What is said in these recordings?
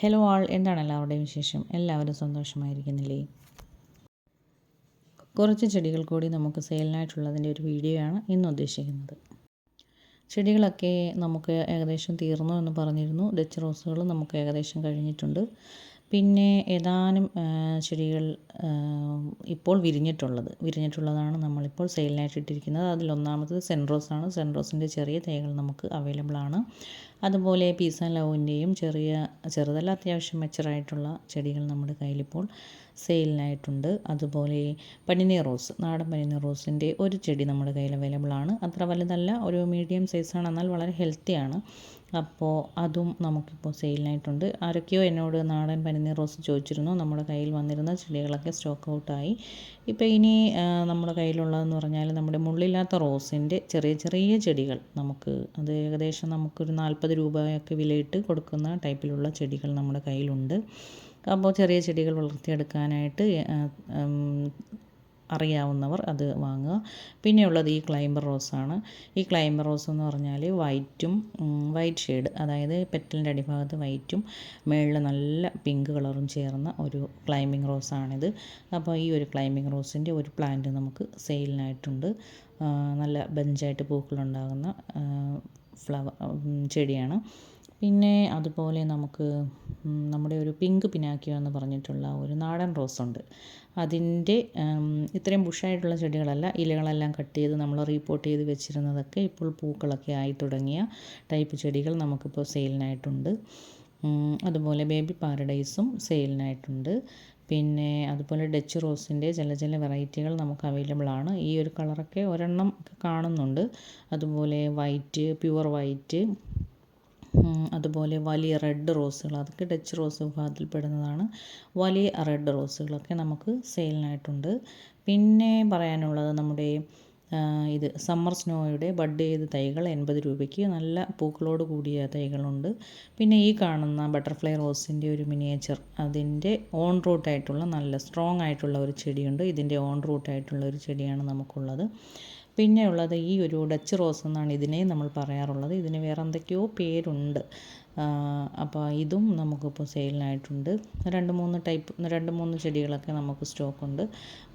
Hello ആൾ എന്താണ് എല്ലാവരുടെയും വിശേഷം? എല്ലാവരും സന്തോഷമായിരിക്കുന്നില്ലേ? കുറച്ച് ചെടികൾ കൂടി നമുക്ക് സെയിലിനായിട്ടുള്ളതിന്റെ ഒരു വീഡിയോ ആണ് ഇന്ന് ഉദ്ദേശിക്കുന്നത്. ചെടികളൊക്കെ നമുക്ക് ഏകദേശം തീർന്നു എന്ന് പറഞ്ഞിരുന്നു. ഡച്ച് റോസുകൾ നമുക്ക് ഏകദേശം കഴിഞ്ഞിട്ടുണ്ട്. പിന്നെ ഏതാനും ചെടികൾ ഇപ്പോൾ വിരിഞ്ഞിട്ടുള്ളത്. വിരിഞ്ഞിട്ടുള്ളതാണ് നമ്മളിപ്പോൾ സെയിലിനായിട്ട് ഇട്ടിരിക്കുന്നത് അതിലൊന്നാമത് സെൻറോസാണ് സെൻറോസിന്റെ ചെറിയ തൈകൾ നമുക്ക് അവൈലബിൾ ആണ് അതുപോലെ പീസ് ആൻഡ് ലവിന്റെയും ചെറിയ ചെറുതല്ല അത്യാവശ്യം മെച്ചറായിട്ടുള്ള ചെടികൾ നമ്മുടെ കയ്യിലിപ്പോൾ സെയിലിനായിട്ടുണ്ട്. അതുപോലെ പനിനീർ റോസ് നാടൻ പനിനീർ റോസിന്റെ ഒരു ചെടി നമ്മുടെ കയ്യിൽ അവൈലബിൾ ആണ്. അത്ര വലുതല്ല ഒരു മീഡിയം സൈസാണ് എന്നാൽ വളരെ ഹെൽത്തിയാണ് അപ്പോൾ അതും നമുക്കിപ്പോൾ സെയിലിനായിട്ടുണ്ട്. ആരൊക്കെയോ എന്നോട് നാടൻ പനിനീർ റോസ് ചോദിച്ചിരുന്നു. നമ്മുടെ കയ്യിൽ വന്നിരുന്ന ചെടികളൊക്കെ സ്റ്റോക്ക് ഔട്ടായി. ഇപ്പോൾ ഇനി നമ്മുടെ കയ്യിലുള്ളതെന്ന് പറഞ്ഞാൽ നമ്മുടെ മുള്ളില്ലാത്ത റോസിന്റെ ചെറിയ ചെറിയ ചെടികൾ നമുക്ക് അത് ഏകദേശം നമുക്കൊരു നാൽപ്പത് രൂപയൊക്കെ വിലയിട്ട് കൊടുക്കുന്ന ടൈപ്പിലുള്ള ചെടികൾ നമ്മുടെ കയ്യിലുണ്ട്. അപ്പോൾ ചെറിയ ചെടികൾ വളർത്തിയെടുക്കാനായിട്ട് അറിയാവുന്നവർ അത് വാങ്ങുക. പിന്നെയുള്ളത് ഈ ക്ലൈംബർ റോസാണ് ഈ ക്ലൈംബർ റോസ് എന്ന് പറഞ്ഞാൽ വൈറ്റും വൈറ്റ് ഷെയ്ഡ് അതായത് പെറ്റലിന്റെ അടിഭാഗത്ത് വൈറ്റും മേളിൽ നല്ല പിങ്ക് കളറും ചേർന്ന ഒരു ക്ലൈമ്പിംഗ് റോസാണിത് അപ്പോൾ ഈ ഒരു ക്ലൈമ്പിംഗ് റോസിന്റെ ഒരു പ്ലാന്റ് നമുക്ക് സെയിലിനായിട്ടുണ്ട്. നല്ല ബെഞ്ചായിട്ട് പൂക്കളുണ്ടാകുന്ന ഫ്ലവർ ചെടിയാണ്. പിന്നെ അതുപോലെ നമുക്ക് നമ്മുടെ ഒരു പിങ്ക് പിനാക്കിയോ എന്ന് പറഞ്ഞിട്ടുള്ള ഒരു നാടൻ റോസ് ഉണ്ട്. അതിന്റെ ഇത്രയും ബുഷായിട്ടുള്ള ചെടികളല്ല ഇലകളെല്ലാം കട്ട് ചെയ്ത് നമ്മൾ റീപ്പോർട്ട് ചെയ്ത് വെച്ചിരുന്നതൊക്കെ ഇപ്പോൾ പൂക്കളൊക്കെ ആയി തുടങ്ങിയ ടൈപ്പ് ചെടികൾ നമുക്കിപ്പോൾ സെയിലിനായിട്ടുണ്ട് അതുപോലെ ബേബി പാരഡൈസും സെയിലിനായിട്ടുണ്ട് പിന്നെ അതുപോലെ ഡച്ച് റോസിന്റെ ചില ചില വെറൈറ്റികൾ നമുക്ക് അവൈലബിൾ ആണ്. ഈ ഒരു കളറൊക്കെ ഒരെണ്ണം കാണുന്നുണ്ട്. അതുപോലെ വൈറ്റ് പ്യുവർ വൈറ്റ് അതുപോലെ വലിയ റെഡ് റോസുകൾ അതൊക്കെ ഡച്ച് റോസ് വിഭാഗത്തിൽപ്പെടുന്നതാണ് വലിയ റെഡ് റോസുകളൊക്കെ നമുക്ക് സെയിലിനായിട്ടുണ്ട് പിന്നെ പറയാനുള്ളത് നമ്മുടെ ഇത് സമ്മർ സ്നോയുടെ ബഡ് ചെയ്ത തൈകൾ എൺപത് രൂപയ്ക്ക്. നല്ല പൂക്കളോട് കൂടിയ തൈകളുണ്ട്. പിന്നെ ഈ കാണുന്ന ബട്ടർഫ്ലൈ റോസിന്റെ ഒരു മിനിയേച്ചർ. അതിന്റെ ഓൺ റൂട്ടായിട്ടുള്ള നല്ല സ്ട്രോങ് ആയിട്ടുള്ള ഒരു ചെടിയുണ്ട്. ഇതിന്റെ ഓൺ റൂട്ടായിട്ടുള്ള ഒരു ചെടിയാണ് നമുക്കുള്ളത്. പിന്നെ ഉള്ളത് ഈ ഒരു ഡച്ച് റോസ് എന്നാണ് ഇതിനെ നമ്മൾ പറയാറുള്ളത്. ഇതിന് വേറെ എന്തൊക്കെയോ പേരുണ്ട്. അപ്പോൾ ഇതും നമുക്കിപ്പോൾ സെയിലിനായിട്ടുണ്ട്. രണ്ട് മൂന്ന് ടൈപ്പ് രണ്ട് മൂന്ന് ചെടികളൊക്കെ നമുക്ക് സ്റ്റോക്കുണ്ട്.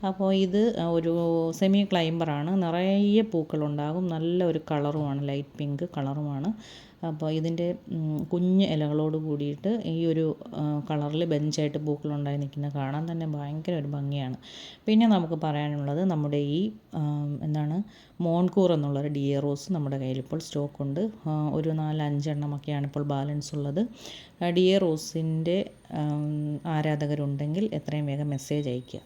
അപ്പോൾ ഇത് ഒരു സെമി ക്ലൈംബറാണ് നിറയെ പൂക്കളുണ്ടാകും. നല്ല ഒരു കളറുമാണ്. Light pink കളറുമാണ്. അപ്പോൾ ഇതിന്റെ കുഞ്ഞ് ഇലകളോട് കൂടിയിട്ട് ഈ ഒരു കളറിൽ ബെഞ്ചായിട്ട് പൂക്കളുണ്ടായി നിൽക്കുന്നത് കാണാൻ തന്നെ ഭയങ്കര ഒരു ഭംഗിയാണ്. പിന്നെ നമുക്ക് പറയാനുള്ളത് നമ്മുടെ ഈ എന്താണ് മോൺകൂർ എന്നുള്ളൊരു ഡിയ റോസ് നമ്മുടെ കയ്യിൽ ഇപ്പോൾ സ്റ്റോക്കുണ്ട് ഒരു നാല് അഞ്ചെണ്ണമൊക്കെയാണ് ഇപ്പോൾ ബാലൻസ് ഉള്ളത്. ഡിയ റോസിന്റെ ആരാധകരുണ്ടെങ്കിൽ എത്രയും വേഗം മെസ്സേജ് അയയ്ക്കുക.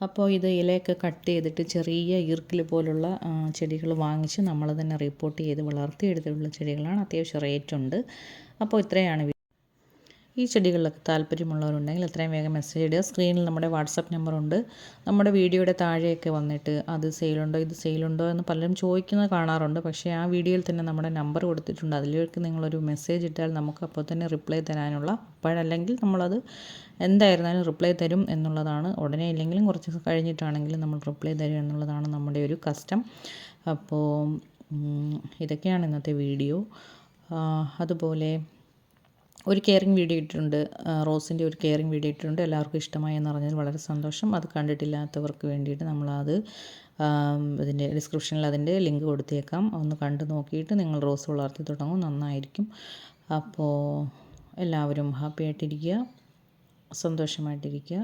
അപ്പോൾ ഇത് ഇലയൊക്കെ കട്ട് ചെയ്തിട്ട് ചെറിയ ഈർക്കിൽ പോലുള്ള ചെടികൾ വാങ്ങിച്ച് നമ്മൾ തന്നെ റിപ്പോർട്ട് ചെയ്ത് വളർത്തിയെടുത്തിട്ടുള്ള ചെടികളാണ് അത്യാവശ്യം റേറ്റ് ഉണ്ട്. അപ്പോൾ ഇത്രയാണ് ഈ ചെടികളിലൊക്കെ താല്പര്യമുള്ളവരുണ്ടെങ്കിൽ എത്രയും വേഗം മെസ്സേജ് ഇടുക. സ്ക്രീനിൽ നമ്മുടെ വാട്സപ്പ് നമ്പറുണ്ട് നമ്മുടെ വീഡിയോയുടെ താഴെയൊക്കെ വന്നിട്ട് അത് സെയിലുണ്ടോ ഇത് സെയിലുണ്ടോ എന്ന് പലരും ചോദിക്കുന്നത് കാണാറുണ്ട്. പക്ഷേ ആ വീഡിയോയിൽ തന്നെ നമ്മുടെ നമ്പർ കൊടുത്തിട്ടുണ്ട്. അതിലേക്ക് നിങ്ങളൊരു മെസ്സേജ് ഇട്ടാൽ നമുക്ക് അപ്പോൾ തന്നെ റിപ്ലൈ തരാനുള്ള അപ്പോഴല്ലെങ്കിൽ നമ്മളത് എന്തായിരുന്നാലും റിപ്ലൈ തരും എന്നുള്ളതാണ്. ഉടനെ ഇല്ലെങ്കിലും കുറച്ച് കഴിഞ്ഞിട്ടാണെങ്കിലും നമ്മൾ റിപ്ലൈ തരും എന്നുള്ളതാണ് നമ്മുടെ ഒരു കസ്റ്റം അപ്പോൾ ഇതൊക്കെയാണ് ഇന്നത്തെ വീഡിയോ അതുപോലെ ഒരു കെയറിങ് വീഡിയോ ഇട്ടിട്ടുണ്ട്. റോസിന്റെ ഒരു കെയറിങ് വീഡിയോ ഇട്ടിട്ടുണ്ട്. എല്ലാവർക്കും ഇഷ്ടമായി എന്ന് പറഞ്ഞതിൽ വളരെ സന്തോഷം. അത് കണ്ടിട്ടില്ലാത്തവർക്ക് വേണ്ടിയിട്ട് നമ്മളത് ഇതിന്റെ ഡിസ്ക്രിപ്ഷനിൽ അതിന്റെ ലിങ്ക് കൊടുത്തേക്കാം. ഒന്ന് കണ്ടു നോക്കിയിട്ട് നിങ്ങൾ റോസ് വളർത്തി തുടങ്ങും. നന്നായിരിക്കും. അപ്പോൾ എല്ലാവരും ഹാപ്പി ആയിട്ടിരിക്കുക സന്തോഷമായിട്ടിരിക്കുക.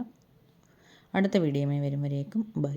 അടുത്ത വീഡിയോമായി വരും വരേക്കും ബൈ